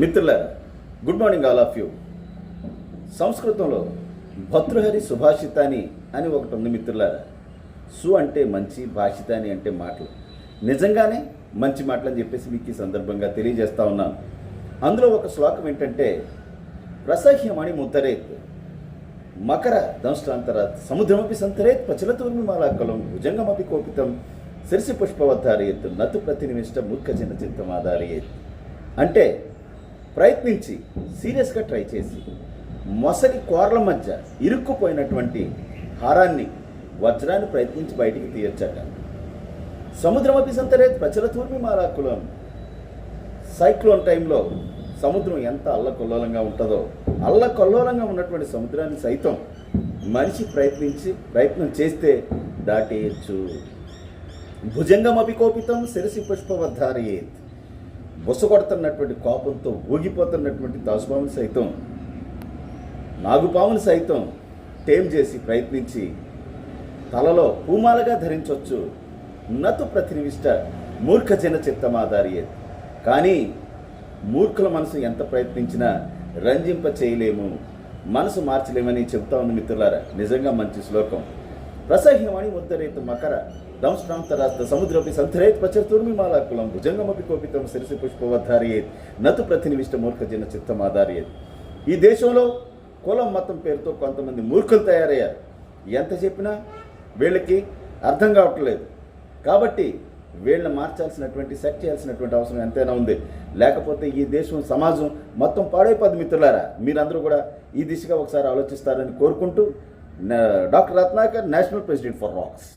మిత్రులారా good morning all of you. సంస్కృతంలో భర్తృహరి సుభాషితాని అని ఒకటి ఉంది మిత్రులారా సు అంటే మంచి భాషితాని అంటే మాటలు. నిజంగానే మంచి మాటలు అని చెప్పేసి మీకు ఈ సందర్భంగా తెలియజేస్తా ఉన్నాను. అందులో ఒక శ్లోకం ఏంటంటే ప్రసహ్యమణి ముద్దరేత్ మకర దంష్టాంతర సముద్రమపి సంతరేత్ పచలతూర్మి మాలాకలం భుజంగమపి కోపితం శిరసి పుష్పవద్ధారయేత్ నతు ప్రతినిమిష్ట మూర్ఖజన చిన్న చిత్తమాధారయేత్ అంటే ప్రయత్నించి సీరియస్గా ట్రై చేసి మొసలి కోరల మధ్య ఇరుక్కుపోయినటువంటి హారాన్ని వజ్రాన్ని ప్రయత్నించి బయటికి తీయొచ్చట సముద్రమపి సంతరేత్ ప్రచలతూర్మి మారాకులం సైక్లోన్ టైంలో సముద్రం ఎంత అల్లకొల్లోలంగా ఉంటుందో అల్లకొల్లోలంగా ఉన్నటువంటి సముద్రాన్ని సైతం మనిషి ప్రయత్నించి ప్రయత్నం చేస్తే దాటేయచ్చు. భుజంగమపి కోపితం శిరసి పుష్పవద్ధారయేత్ బుసగొడుతున్నటువంటి కోపంతో ఊగిపోతున్నటువంటి దాసుపాములు సైతం నాగుపాములు సైతం టేమ్ చేసి ప్రయత్నించి తలలో పూమాలగా ధరించవచ్చు నతు ప్రతినివిష్ట మూర్ఖ జన చిత్తమాధారియే కానీ మూర్ఖుల మనసు ఎంత ప్రయత్నించినా రంజింప చేయలేము మనసు మార్చలేమని చెప్తా ఉంది మిత్రులారా నిజంగా మంచి శ్లోకం. ప్రసహ్యమణి ముద్దరేతు మకర దంశ్రాంతరాస్త సముద్రపి తూర్మి పచర్తుర్మి మాలాకులం భుజంగమపి కోపితం సిరిసి పుష్పవద్ధారయేత్ నతు ప్రతినివిష్ట మూర్ఖ చిత్తం చిత్తమాధారయేత్. ఈ దేశంలో కులం మతం పేరుతో కొంతమంది మూర్ఖులు తయారయ్యారు. ఎంత చెప్పినా వీళ్ళకి అర్థం కావట్లేదు. కాబట్టి వీళ్ళని మార్చాల్సినటువంటి సెట్ చేయాల్సినటువంటి అవసరం ఎంతైనా ఉంది. లేకపోతే ఈ దేశం సమాజం మొత్తం పాడైపోద్ది మిత్రులారా. మీరందరూ కూడా ఈ దిశగా ఒకసారి ఆలోచిస్తారని కోరుకుంటూ doctor Ratnakar national president for rocks.